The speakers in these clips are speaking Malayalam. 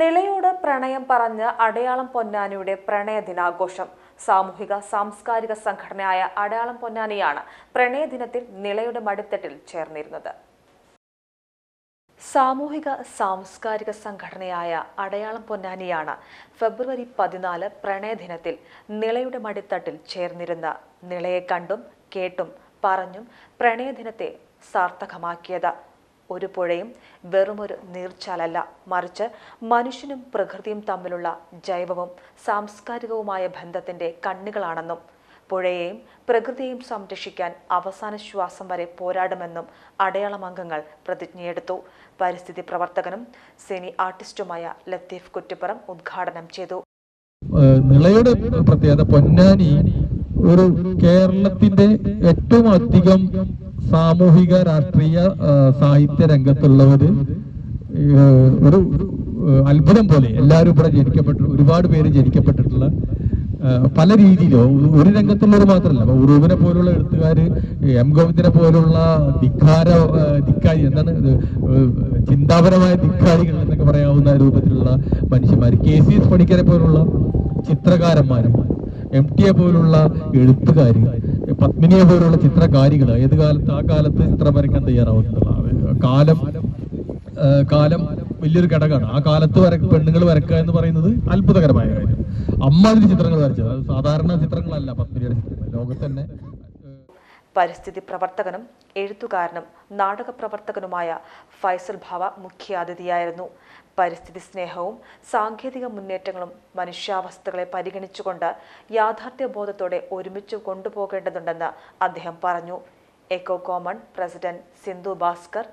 നിളയോട് പ്രണയം പറഞ്ഞ് അടയാളം പൊന്നാനിയുടെ പ്രണയദിനാഘോഷം സാമൂഹിക സാംസ്കാരിക സംഘടനയായ അടയാളം പൊന്നാനിയാണ് പ്രണയദിനത്തിൽ നിളയുടെ മടിത്തട്ടിൽ ചേർന്നിരുന്നത്. സാമൂഹിക സാംസ്കാരിക സംഘടനയായ അടയാളം പൊന്നാനിയാണ് ഫെബ്രുവരി പതിനാല് പ്രണയദിനത്തിൽ നിളയുടെ മടിത്തട്ടിൽ ചേർന്നിരുന്ന. നിളയെ കണ്ടും കേട്ടും പറഞ്ഞും പ്രണയദിനത്തെ സാർത്ഥകമാക്കിയത്. ഒരു പുഴയും വെറുമൊരു നീർച്ചാലല്ല. മറിച്ച് മനുഷ്യനും പ്രകൃതിയും തമ്മിലുള്ള ജൈവവും സാംസ്കാരികവുമായ ബന്ധത്തിന്റെ കണ്ണുകളാണെന്നും പുഴയെയും പ്രകൃതിയെയും സംരക്ഷിക്കാൻ അവസാന ശ്വാസം വരെ പോരാടുമെന്നും അടയാളം അംഗങ്ങൾ പ്രതിജ്ഞയെടുത്തു. പരിസ്ഥിതി പ്രവർത്തകനും സിനി ആർട്ടിസ്റ്റുമായ ലത്തീഫ് കുറ്റിപ്പുറം ഉദ്ഘാടനം ചെയ്തു. പ്രത്യേകത പൊന്നാനി ഒരു കേരളത്തിന്റെ ഏറ്റവും അധികം സാമൂഹിക രാഷ്ട്രീയ സാഹിത്യ രംഗത്തുള്ളവര് ഒരു അത്ഭുതം പോലെ എല്ലാവരും ഇവിടെ ജനിക്കപ്പെട്ട ഒരുപാട് പേര് ജനിക്കപ്പെട്ടിട്ടുള്ള പല രീതിയിലോ ഒരു രംഗത്തുള്ളവർ മാത്രമല്ല. അപ്പൊ ഉറൂബിനെ പോലുള്ള എഴുത്തുകാര് എം ഗോവിന്ദനെ പോലുള്ള ധിക്കാര ധിക്കാരി എന്താണ് ചിന്താപരമായ ധിക്കാരികൾ എന്നൊക്കെ പറയാവുന്ന രൂപത്തിലുള്ള മനുഷ്യന്മാർ കെ സി എസ് പണിക്കരെ പോലുള്ള ചിത്രകാരന്മാരും എം ടി എ പോലുള്ള എഴുത്തുകാർ പത്മിനിയെ പോലുള്ള ചിത്രകാരികൾ ഏത് കാലത്ത് ആ കാലത്ത് ചിത്രം വരയ്ക്കാൻ തയ്യാറാവുന്നതാണ്. കാലം കാലം വലിയൊരു ഘടകമാണ്. ആ കാലത്ത് വര പെണ്ണുങ്ങൾ വരക്കുക എന്ന് പറയുന്നത് അത്ഭുതകരമായ കാര്യം. അമ്മാതിരി ചിത്രങ്ങൾ വരച്ചത്. സാധാരണ ചിത്രങ്ങളല്ല പത്മിനിയുടെ ചിത്രങ്ങൾ. ലോകത്ത് തന്നെ പരിസ്ഥിതി പ്രവർത്തകനും എഴുത്തുകാരനും നാടക പ്രവർത്തകനുമായ ഫൈസൽ ഭാവ മുഖ്യാതിഥിയായിരുന്നു. പരിസ്ഥിതി സ്നേഹവും സാങ്കേതിക മുന്നേറ്റങ്ങളും മനുഷ്യാവസ്ഥകളെ പരിഗണിച്ചുകൊണ്ട് യാഥാർത്ഥ്യബോധത്തോടെ ഒരുമിച്ച് കൊണ്ടുപോകേണ്ടതുണ്ടെന്ന് അദ്ദേഹം പറഞ്ഞു. Echo common president Sindhu Bhaskar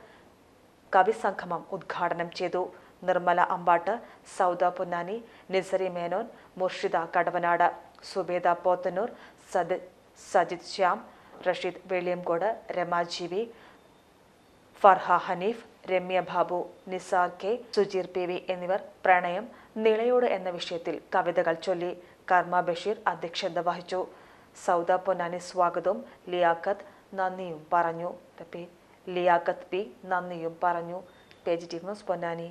കവിസംഗമം ഉദ്ഘാടനം ചെയ്തു. Nirmala Ambatt Sauda Ponnani Nisari Menon Murshida Kadavanad Subeda Pothannur Sajith Shyam Rasheed Veliyancode Ramajeevi Farha Hanif Ramya Babu Nisar K Sujeer P V എന്നിവർ പ്രണയം നിളയോട് എന്ന വിഷയത്തിൽ കവിതകൾ ചൊല്ലി കർമ്മ ബഷീർ അധ്യക്ഷത വഹിച്ചു. സൗദ പൊന്നാനി സ്വാഗതവും ലിയാഖത്ത് നന്ദിയും പറഞ്ഞു. റിപ്പീറ്റ്. ലിയാഖത്ത് പി നന്ദിയും പറഞ്ഞു. Page T news Ponnani.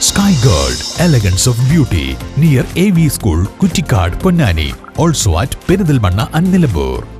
Sky Gold, Elegance of Beauty, near AV School, Kutikad, Ponnani. Also at Perindalmanna and Nilambur.